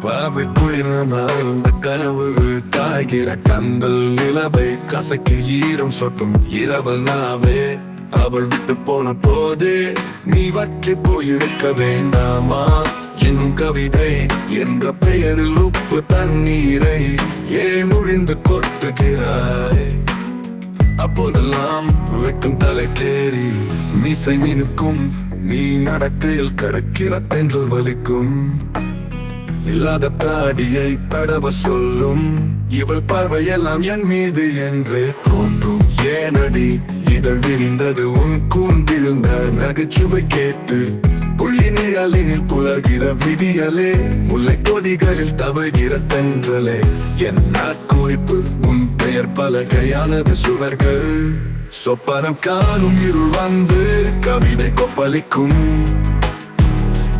பாவை இந்த கனவுகள் தாய்கிற கண்கள் நிலவை கசக்கி ஈரம் சொட்டும் இரவல் நாவே. அவள் விட்டு போன போது நீ வற்றி போயிருக்க வேண்டாமா? என்னும் கவிதை என்ற பெயரில் உப்பு தண்ணீரை ஏன் ஒழிந்து கொட்டுகிறாய்? அப்போதெல்லாம் வெட்டும் தலை தேறி மீசை மினுக்கும் நீ நடக்கையில் கடக்கிற தென்றல் வலிக்கும். இல்லாத தாடியை தடவ சொல்லும் இவள் பார்வையெல்லாம் என் மீது என்று தோன்றும். ஏனடி இதழ் விரிந்தது உன் கூந்திருந்த நகைச்சுவை கேட்டு புள்ளி நிழலினில் புலர்கிற விடியலே முல்லை கொடிகளில் தவழ்கிற தென்றலே. என் நாட்குறிப்பு உன் பெயர் பலகையானது சுவர்கள். சொப்பனம் காணும் இருள் வந்து கவிதை கொப்பளிக்கும்.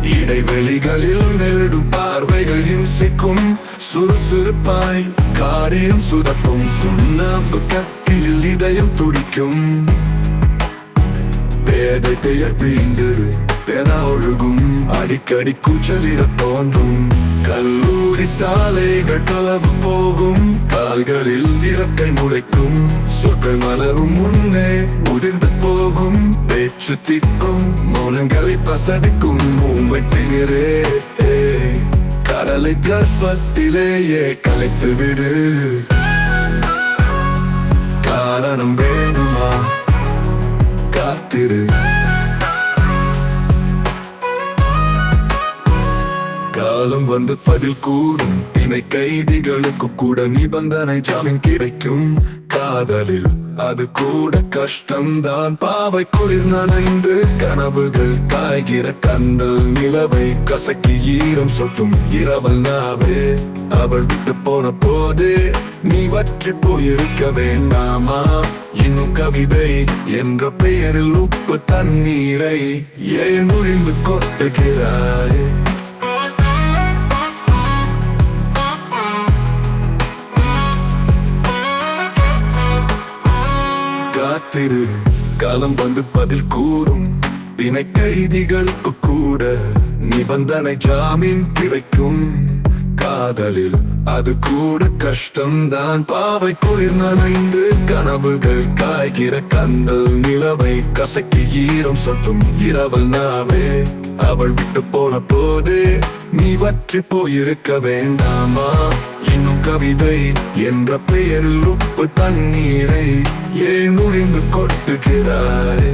இடைவெளிகளில் நெருடும் பார்வைகள் இம்சிக்கும். சுறுசுறுப்பாய் காரியம் சுதப்பும். சுண்ணாம்பு கட்டில் இதயம் துடிக்கும். பேதை பெயர் பிரிந்து பெற ஒழுகும். அடிக்கடி கூச்சலிட தோன்றும். கல்லூரி சாலைகள் கலவு போகும். கால்களில் இறக்கை முளைக்கும். சொற்கள் மலரும் முன்னே உதிர்ந்து போகும். பேச்சு திக்கும் மௌனங்களை பசடிக்கும் உண்மை திமிரே கடலை கர்ப்பத்திலேயே கலைத்து விடு காரணம் வேண்டுமா காத்திரு காலம் வந்து பதில் கூறும் இணை கைதிகளுக்கு கூட நிபந்தனை ஜாமீன் கிடைக்கும். காதலில் அது கூட கஷ்டம்தான். பாவை குளிர் நனைந்து கனவுகள் காய்கிற கந்தல் நிலவை கசக்கி ஈரம் சொட்டும் இரவல் நாவே. அவள் விட்டு போன போது நீ வற்றி போயிருக்க வேண்டாமா? இன்னும் கவிதை என்ற பெயரில் உப்பு தண்ணீரை ஏன் ஒழிந்து கொட்டுகிறாய்? காத்திரு. காலம் வந்து பதில் கூறும். பிணை கைதிகளுக்கு கூட நிபந்தனை ஜாமீன் கிடைக்கும். காதலில் அது கூட கஷ்டம்தான். பாவை குளிர் நனைந்து கனவுகள் காய்கிற கந்தல் நிலவை கசக்கி ஈரம் சொட்டும் இரவல் நாவே. அவள் விட்டு போன போது நீ வற்றி போயிருக்க வேண்டாமா? கவிதை என்ற பெயரில் உப்பு தண்ணீரை ஏன் முறிந்து கொட்டுகிறாய்?